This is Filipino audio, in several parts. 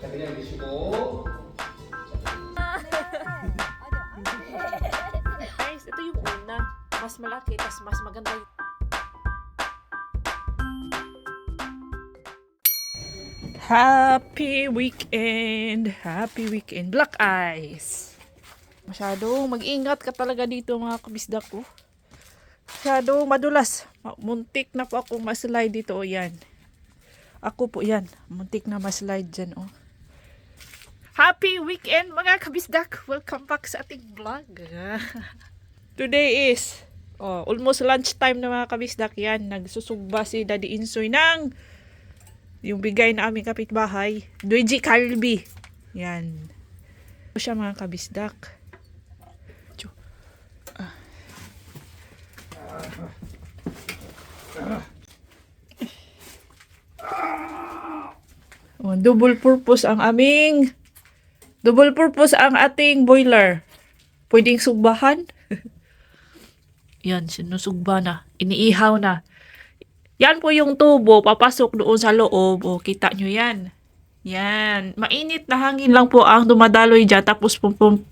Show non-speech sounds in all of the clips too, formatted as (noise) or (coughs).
그냥 드시고 Guys, ito yung una. Mas malaki, tas mas maganda yung... Happy weekend! Happy weekend! Black eyes! Masyadong mag-ingat ka talaga dito mga kabisda ko. Masyadong madulas. Ma- Muntik na po ako maslide dito. O yan. Ako po yan. Muntik na maslide dyan. Oh. Happy weekend mga kabisdak! Welcome back sa ating vlog. Today is oh, almost lunchtime na mga kabisdak yan. Nagsusugba si Daddy Insoy ng yung bigay na aming kapitbahay. Luigi Calvi. Yan. Ito siya mga kabisdak. Tsu. Ah. Oh, double purpose ang aming double purpose ang ating boiler. Pwedeng sugbahan. (laughs) Yan, sinusugba na. Iniihaw na. Yan po yung tubo, papasok doon sa loob. O, kita nyo yan. Yan. Mainit na hangin lang po ang dumadaloy dyan. Tapos pum pum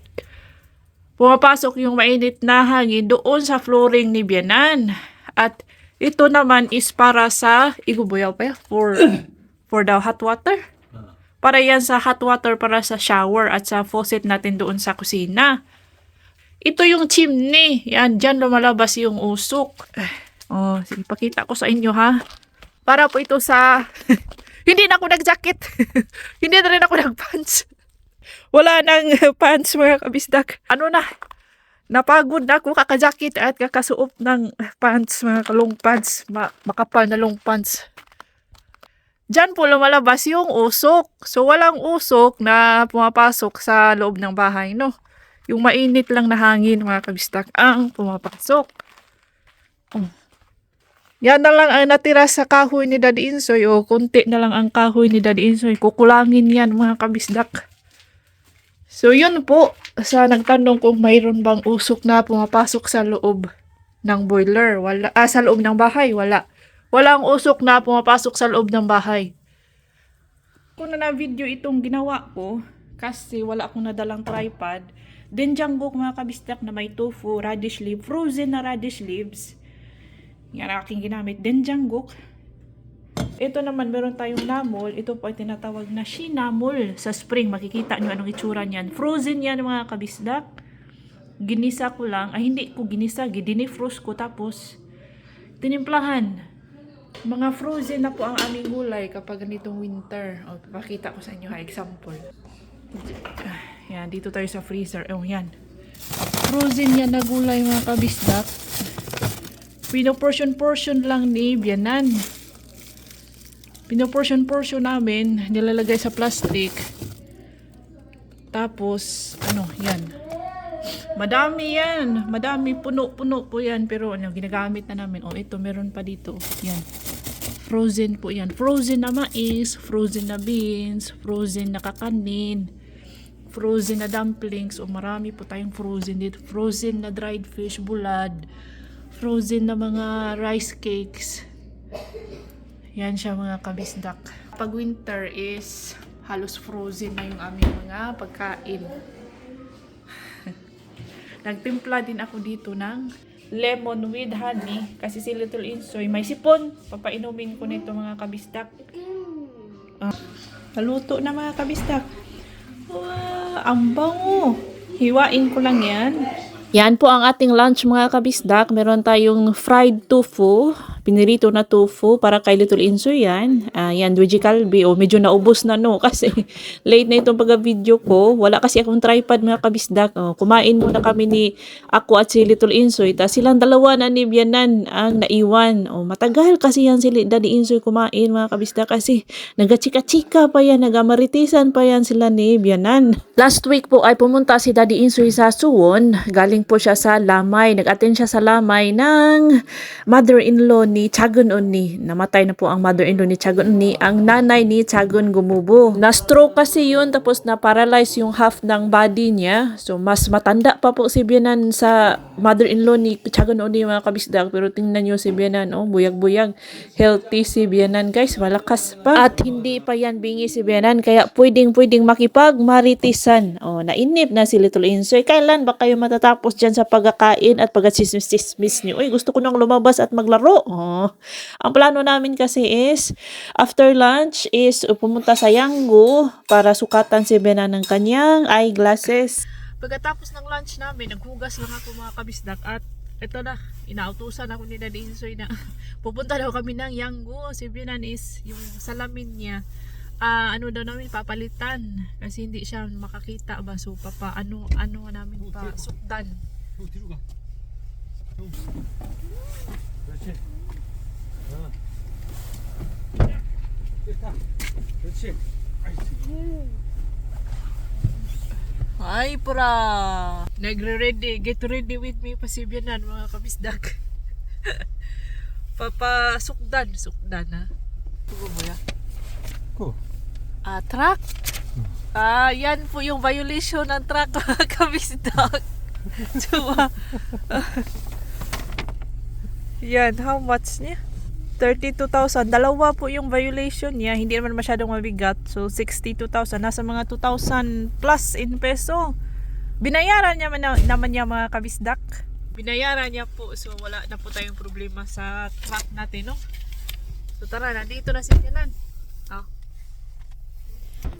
pumapasok yung mainit na hangin doon sa flooring ni Bianan. At ito naman is para sa, igubuyaw pa for, (coughs) for the hot water. Para yan sa hot water para sa shower at sa faucet natin doon sa kusina. Ito yung chimney. Yan, dyan lumalabas yung usok. Oh, sige, pakita ko sa inyo ha. Para po ito sa... (laughs) Hindi na ako nag-jacket. (laughs) Hindi na rin ako nag-pants. Wala nang (laughs) pants mga kabisdak. Ano na? Napagod na ako kaka-jacket at kakasuot ng pants, mga kalong pants. Ma- makapal na long pants. Diyan po lumalabas yung usok. So, walang usok na pumapasok sa loob ng bahay, no? Yung mainit lang na hangin, mga kabistak, ang pumapasok. Oh. Yan na lang ang natira sa kahoy ni Daddy Insoy o kunti na lang ang kahoy ni Daddy Insoy. Kukulangin yan, mga kabisdak. So, yun po. Sa nagtanong kung mayroon bang usok na pumapasok sa loob ng boiler. Wala, ah, sa loob ng bahay, wala. Walang usok na pumapasok sa loob ng bahay. Kung na na-video itong ginawa ko, kasi wala akong nadalang tripod, denjanggok mga kabistak na may tofu, radish leaf, frozen na radish leaves. Yan ang aking ginamit. Denjanggok. Ito naman, meron tayong namol. Ito po ay tinatawag na shinamol sa spring. Makikita nyo anong itsura niyan. Frozen yan mga kabisdak. Ginisa ko lang. Ay, hindi ko ginisa. Gidinifrost ko. Tapos, tinimplahan. Mga frozen na po ang aming gulay kapag ganitong winter. O, pakita ko sa inyo ha, example. Yan, dito tayo sa freezer. Oh, yan. Frozen yan na gulay mga kabisdak. Pino-portion-portion lang ni Bianan. Pino-portion-portion namin, nilalagay sa plastic. Tapos, ano, yan. Madami yan. Madami, puno-puno po yan. Pero ano, ginagamit na namin. Oh, ito, meron pa dito. Yan. Frozen po yan. Frozen na mais, frozen na beans, frozen na kakanin, frozen na dumplings. O marami po tayong frozen dito. Frozen na dried fish, bulad, frozen na mga rice cakes. Yan siya mga kabisdak. Pag winter is halos frozen na yung aming mga pagkain. Nagtimpla din ako dito ng lemon with honey kasi si Little Insoy may sipon. Papainumin ko nito mga kabisdak. Ah, naluto na mga kabisdak. Wow, ang bango. Hiwain ko lang yan. Yan po ang ating lunch mga kabisdak. Meron tayong fried tofu, pinirito na tofu para kay Little Insoy yan. Ah, yan, Luigi Calvi. O, medyo naubos na no (laughs) kasi late na itong pag-video ko. Wala kasi akong tripod mga kabisdak. O, kumain muna kami ni ako at si Little Insoy. Tapos silang dalawa na ni Bianan ang naiwan. O, matagal kasi yan si Daddy Insoy kumain mga kabisdak kasi nagachika-chika pa yan, nagamaritisan pa yan sila ni Bianan. Last week po ay pumunta si Daddy Insoy sa Suwon. Galing po siya sa Lamay. Nag-attend siya sa Lamay ng mother-in-law ni ni Chagun Uni. Namatay na po ang mother-in-law ni Chagun Uni. Ang nanay ni Chagun Gumubo. Na-stroke kasi yun tapos na-paralyze yung half ng body niya. So mas matanda pa po si Bianan sa mother-in-law ni Chagun Uni mga kabisdak. Pero tingnan nyo si Bianan, oh, buyag-buyag. Healthy si Bianan guys, malakas pa. At hindi pa yan bingi si Bianan kaya pwedeng-pwedeng makipag-maritisan. Oh, nainip na si Little Insoy. Kailan ba kayo matatapos dyan sa pagkakain at pagkasismis niyo? Uy, gusto ko nang lumabas at maglaro. Oh. Ang plano namin kasi is, after lunch is pumunta sa Yanggu para sukatan si Bena ng kanyang eyeglasses. Pagkatapos ng lunch namin, naghugas lang ako mga kabisdak at ito na, inautusan ako ni Daddy Insoy na (laughs) pupunta daw kami ng Yanggu. Si Benan is yung salamin niya. ah ano daw namin papalitan. Kasi hindi siya makakita ba so papa ano ano namin pa sukdan 됐다. 그렇지. Ay, pura! Nagre-ready. Get ready with me. Pasibyanan, mga kabisdak. (laughs) Papa, sukdan. Sukdan, ha? Tugo mo ya? 고. Ah, truck? Ah, yan po yung violation ng truck, mga (laughs) kabisdak. (laughs) Diba? yan, how much niya? 32,000. Dalawa po yung violation niya. Hindi naman masyadong mabigat. So, 62,000. Nasa mga 2,000 plus in peso. Binayaran niya man, naman niya mga kabisdak. Binayaran niya po. So, wala na po tayong problema sa truck natin, no? So, tara, nandito na si Janan.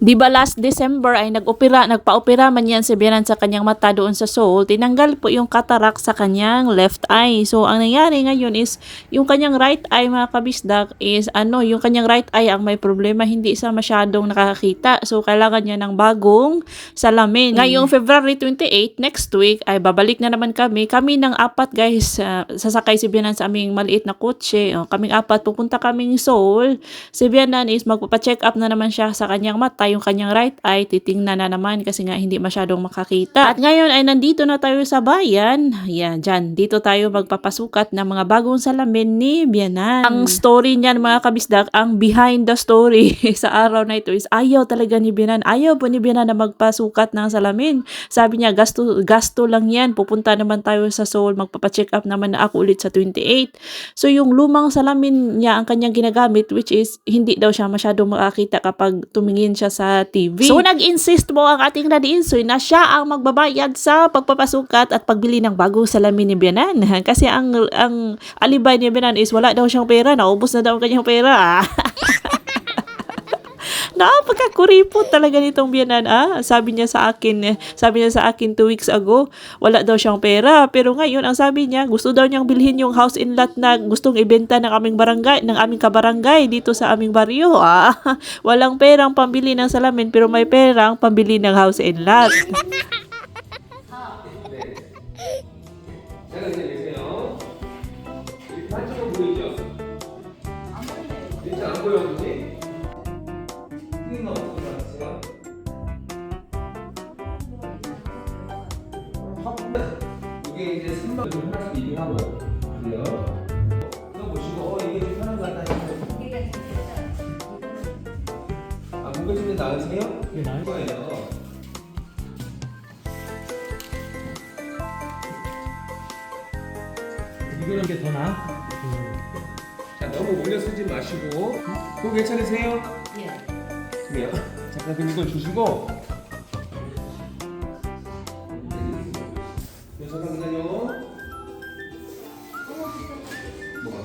Di ba last December ay nag-opera, nagpa-opera man yan si Bianan sa kanyang mata doon sa Seoul, tinanggal po yung cataract sa kanyang left eye. So, ang nangyari ngayon is, yung kanyang right eye mga kabisdak is, ano, yung kanyang right eye ang may problema, hindi siya masyadong nakakakita. So, kailangan niya ng bagong salamin. Ngayong February 28, next week, ay babalik na naman kami. Kami ng apat guys, ah, sasakay si Bianan sa aming maliit na kotse. Oh, kaming apat, pupunta kaming Seoul. Si Bianan is magpapacheck up na naman siya sa kanyang mata, yung kanyang right eye, titingnan na naman kasi nga hindi masyadong makakita. At ngayon ay nandito na tayo sa bayan. Yan, dyan. Dito tayo magpapasukat ng mga bagong salamin ni Bianan. Ang story niyan mga kabisdak, ang behind the story (laughs) sa araw na ito is ayaw talaga ni Bianan. Ayaw po ni Bianan na magpasukat ng salamin. Sabi niya, gasto, gasto lang yan. Pupunta naman tayo sa Seoul, magpapacheck up naman na ako ulit sa 28. So yung lumang salamin niya ang kanyang ginagamit which is hindi daw siya masyadong makakita kapag tumingin sa TV. So nag-insist mo ang ating Daddy Insoy na siya ang magbabayad sa pagpapasukat at pagbili ng bagong salamin ni Bianan. (laughs) Kasi ang ang alibay ni Bianan is wala daw siyang pera, naubos na daw ang kanyang pera. (laughs) Napagkakuripot talaga nitong biyanan ah. Sabi niya sa akin, eh, sabi niya sa akin two weeks ago, wala daw siyang pera. Pero ngayon, ang sabi niya, gusto daw niyang bilhin yung house in lot na gustong ibenta ng aming barangay, ng aming kabarangay dito sa aming baryo. (laughs) Ah, walang perang pambili ng salamin pero may perang pambili ng house in lot. 이게 이제 3번 좀 하나씩 얘기하고 그래요? 그거 보시고 어 이게 좀 편한 것 같다 아 무게중에 나으세요? 네 나을 거예요 이거는 게 더 나아? 자 너무 올려 쓰지 마시고 그거 괜찮으세요? 예. 그래요? 잠깐 그럼 이걸 주시고 뭐가?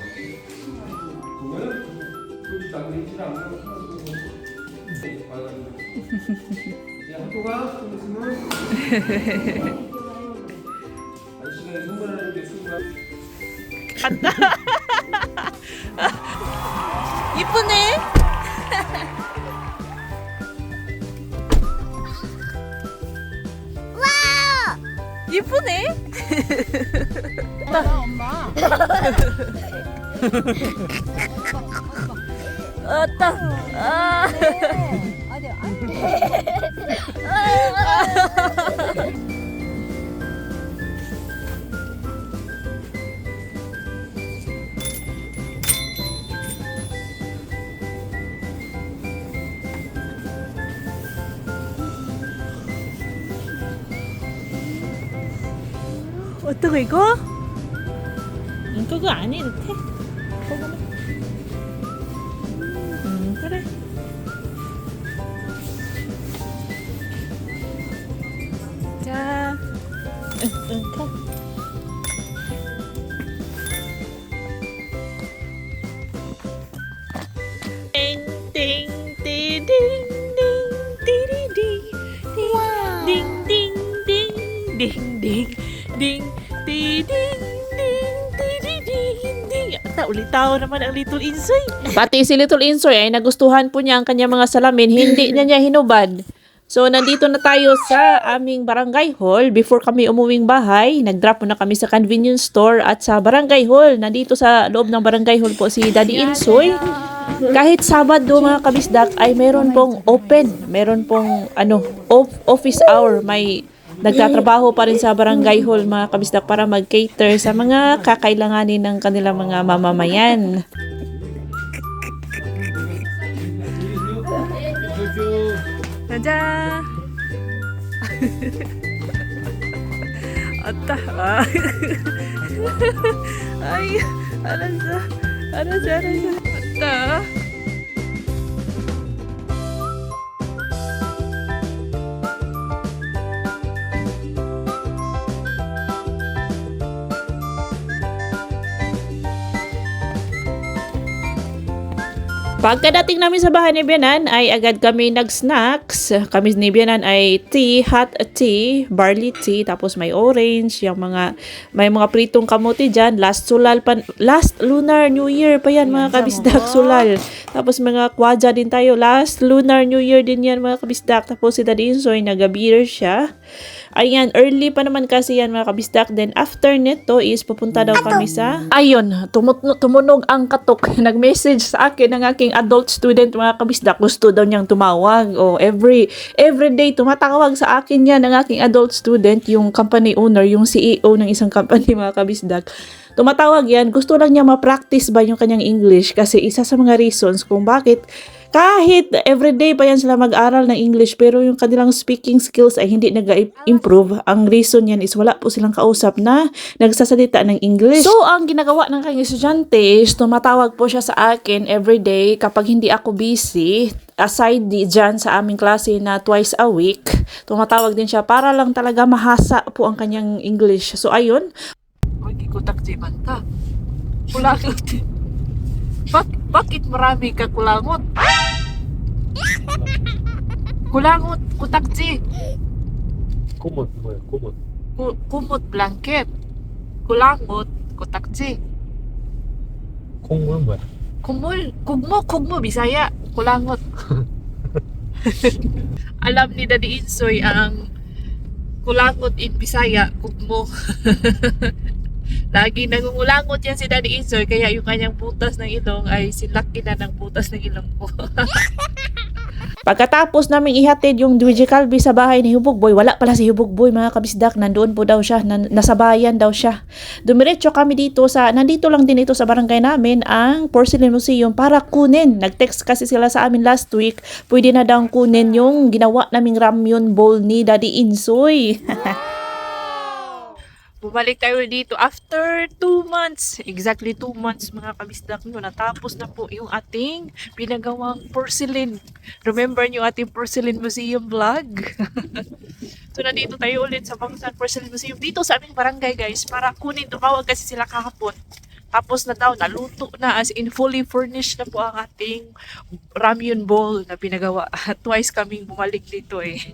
그거는 굳이 남기지 않고 학교가 좀 있으면 아저씨가 선물하는 게 수고가 갔다 아따. 아. 어떡해 이거? 이거 아니듯해? Come. Ding, ding, ding, ding, ding, ding, ding, ding, ding, ding, ding, ding, ding, ding, ding, ding, ding, ding, ulitaw naman ang Little Insoy. Pati si Little Insoy ay nagustuhan po niya ang kanyang mga salamin, hindi niya niya hinubad. So, nandito na tayo sa aming barangay hall. Before kami umuwing bahay, nag-drop muna kami sa convenience store at sa barangay hall. Nandito sa loob ng barangay hall po si Daddy Insoy. Kahit Sabado mga kabisdak ay meron pong open, meron pong ano, off, office hour, may nagtatrabaho pa rin sa barangay hall mga kabisdak para mag-cater sa mga kakailanganin ng kanilang mga mamamayan. 짜잔. (laughs) 왔다. 아. (laughs) 아이, 알았어. 알았어, 알았어. 왔다. Pagkadating namin sa bahay ni Bianan ay agad kami nag-snacks. Kami ni Bianan ay tea, hot tea, barley tea, tapos may orange, yung mga may mga pritong kamote diyan. Last sulal pa, last lunar new year pa yan mga kabisdak sulal. Tapos mga kwadja din tayo. Last lunar new year din yan mga kabisdak. Tapos si Daddy Insoy nag-beer siya. Ayan, early pa naman kasi yan mga kabisdak. Then after nito is pupunta daw kami sa... Ayun, tumunog ang katok. (laughs) Nag-message sa akin ng aking adult student mga kabisdak. Gusto daw niyang tumawag. O every, every day tumatawag sa akin yan ng aking adult student, yung company owner, yung CEO ng isang company (laughs) mga kabisdak. Tumatawag yan, gusto lang niya ma-practice ba yung kanyang English kasi isa sa mga reasons kung bakit kahit everyday pa yan sila mag-aral ng English pero yung kanilang speaking skills ay hindi nag-improve. Ang reason yan is wala po silang kausap na nagsasalita ng English. So, ang ginagawa ng kanyang estudyante is tumatawag po siya sa akin everyday kapag hindi ako busy aside di dyan sa aming klase na twice a week, tumatawag din siya para lang talaga mahasa po ang kanyang English. So, ayun. Hindi ko takti banta. Kulangot. Bak bakit marami ka kulangot? Kulangot, kutakji. Kumot, kumot. Ku kumot blanket. Kulangot, kutakji. Kumul ba? Kumul. Kugmo, kugmo, bisaya. Kulangot. (laughs) Alam ni Daddy Insoy ang kulangot in Bisaya, kugmo. (laughs) Lagi nangungulangot yan si Daddy Insoy, kaya yung kanyang butas ng ilong ay silaki na ng butas ng ilong ko. (laughs) Pagkatapos namin ihatid yung Luigi Calvi sa bahay ni Hubog Boy, wala pala si Hubog Boy mga kabisdak, nandoon po daw siya, nan- nasa bayan daw siya. Dumiretso kami dito sa, nandito lang din ito sa barangay namin, ang Porcelain Museum para kunin. Nag-text kasi sila sa amin last week, pwede na daw kunin yung ginawa naming ramyun bowl ni Daddy Insoy. (laughs) Bumalik tayo dito after 2 months. Exactly 2 months mga kabisdak nyo. Natapos na po yung ating pinagawang porcelain. Remember nyo ating porcelain museum vlog? (laughs) so nandito tayo ulit sa Bangsan Porcelain Museum dito sa aming barangay guys para kunin. Tumawag kasi sila kahapon. Tapos na daw, naluto na as in fully furnished na po ang ating ramyun bowl na pinagawa. (laughs) Twice kaming bumalik dito eh.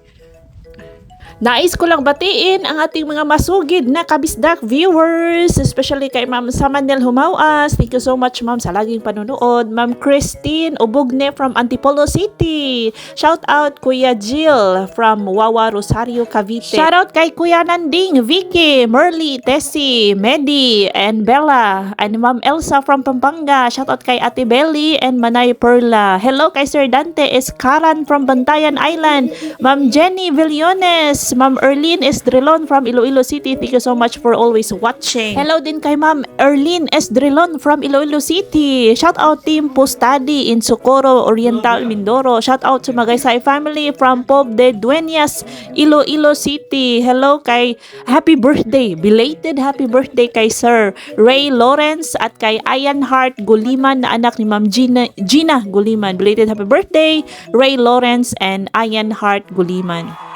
Nais ko lang batiin ang ating mga masugid na kabisdak viewers, especially kay Ma'am Samanel Humawas. Thank you so much Ma'am sa laging panonood. Ma'am Christine Ubugne from Antipolo City. Shout out Kuya Jill from Wawa Rosario Cavite. Shout out kay Kuya Nanding, Vicky, Merly, Tessie, Medi, and Bella. And Ma'am Elsa from Pampanga. Shout out kay Ate Belly and Manay Perla. Hello kay Sir Dante Escaran from Bantayan Island. Ma'am Jenny Villanueva Millones, Ma'am Erlene Esdrelon from Iloilo City. Thank you so much for always watching. Hello din kay Ma'am Erlene Esdrelon from Iloilo City. Shout out Team Postadi in Socorro, Oriental, Mindoro. Shout out to Magaysay family from Pob de Dueñas, Iloilo City. Hello kay happy birthday, belated happy birthday kay Sir Ray Lawrence at kay Ayan Hart Guliman na anak ni Ma'am Gina, Gina Guliman. Belated happy birthday, Ray Lawrence and Ayan Hart Guliman.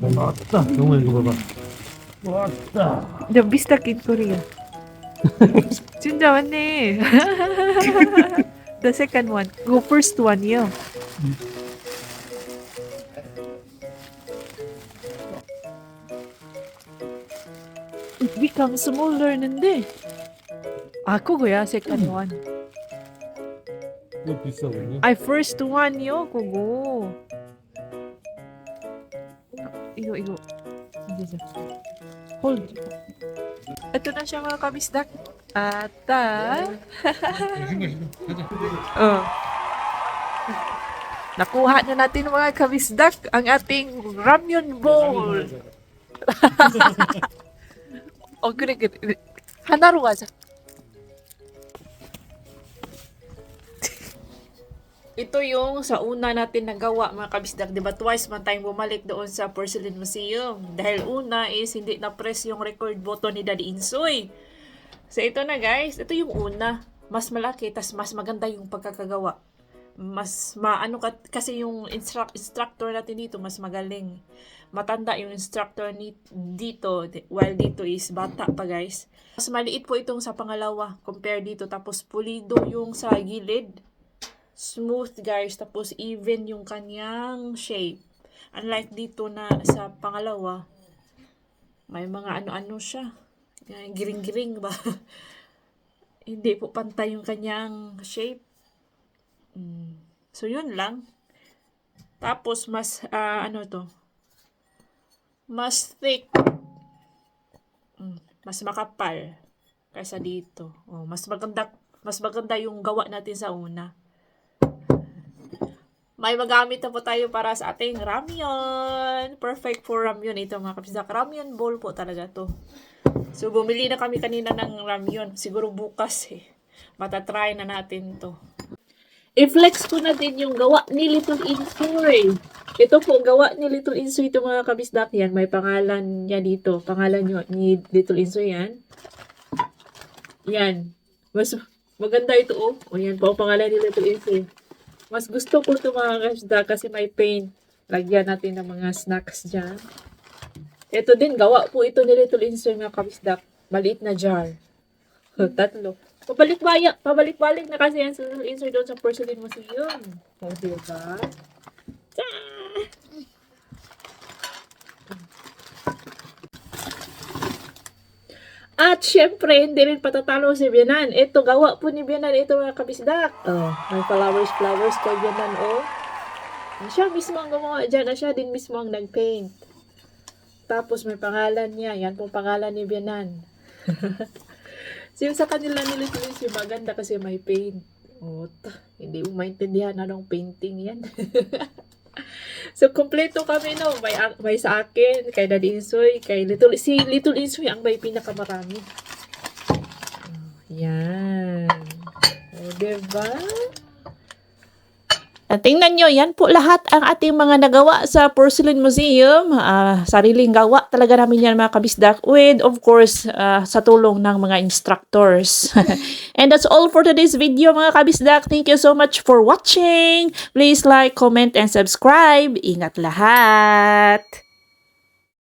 왔다. 영호 이거 봐봐. 왔다. The best in Korea. 진짜 왔네. The second one. Go first one, yo. It becomes smaller 는데. 아, 그거야, second one. 이거 비싸거든요. I first one yo, 그거. 이거, 이거. Hindi siya. Hold. Ito na siya mga kabisdak. At, ah, (laughs) 신고 신고. 가자. oh. Nakuha na natin mga kabisdak ang ating ramyun bowl. oh, 그래, 그래. Ito yung sa una natin nagawa mga kabisdak, di ba? Twice man tayong bumalik doon sa Porcelain Museum. Dahil una is hindi na-press yung record button ni Daddy Insoy. So ito na guys, ito yung una. Mas malaki, tas mas maganda yung pagkakagawa. Mas maano ka, kasi yung instru- instructor natin dito mas magaling. Matanda yung instructor ni, dito, di- while dito is bata pa guys. Mas maliit po itong sa pangalawa compare dito. Tapos pulido yung sa gilid smooth guys. Tapos even yung kanyang shape unlike dito na sa pangalawa may mga ano-ano siya. Giring-giring ba? (laughs) Hindi po pantay yung kanyang shape. Mm. so yun lang. Tapos mas ah, ano to? Mas thick. Mm, mas makapal kaysa dito. Oh, mas maganda mas maganda yung gawa natin sa una may magamit na po tayo para sa ating ramyun. Perfect for ramyun. Ito mga kapisak. Ramyun bowl po talaga to. So, bumili na kami kanina ng ramyun. Siguro bukas eh. Matatry na natin to. I-flex ko na din yung gawa ni Little Insoy. Ito po, gawa ni Little Insoy ito mga kabisdak yan. May pangalan niya dito. Pangalan nyo ni Little Insoy yan. Yan. Mas maganda ito oh. O yan po ang pangalan ni Little Insoy. Mas gusto ko ito mga kasda kasi may paint. Lagyan natin ng mga snacks dyan. Ito din, gawa po ito ni Little Insoy mga kabisdak. Maliit na jar. (laughs) Tatlo. Pabalik-balik, pabalik-balik na kasi yan sa Little Insoy doon sa Porcelain Museum. O, diba? Tah! At syempre, hindi rin patatalo si Bianan. Ito, gawa po ni Bianan ito mga kabisdak. Oh, may flowers, flowers kay Bianan, oh. Siya mismo ang gumawa dyan. Siya din mismo ang nag-paint. Tapos may pangalan niya. Yan pong pangalan ni Bianan. (laughs) so, yung sa kanila nila si maganda kasi may paint. Oh, hindi mo maintindihan anong painting yan. (laughs) (laughs) so, kompleto kami, no? May, may sa akin, kay Daddy Insoy, kay Little, si Little Insoy ang may pinakamarami. Oh, yan. O, diba? At tingnan nyo, yan po lahat ang ating mga nagawa sa Porcelain Museum. Ah, sariling gawa talaga namin yan mga kabisdak with, of course, ah, sa tulong ng mga instructors. (laughs) And that's all for today's video mga kabisdak. Thank you so much for watching. Please like, comment, and subscribe. Ingat lahat!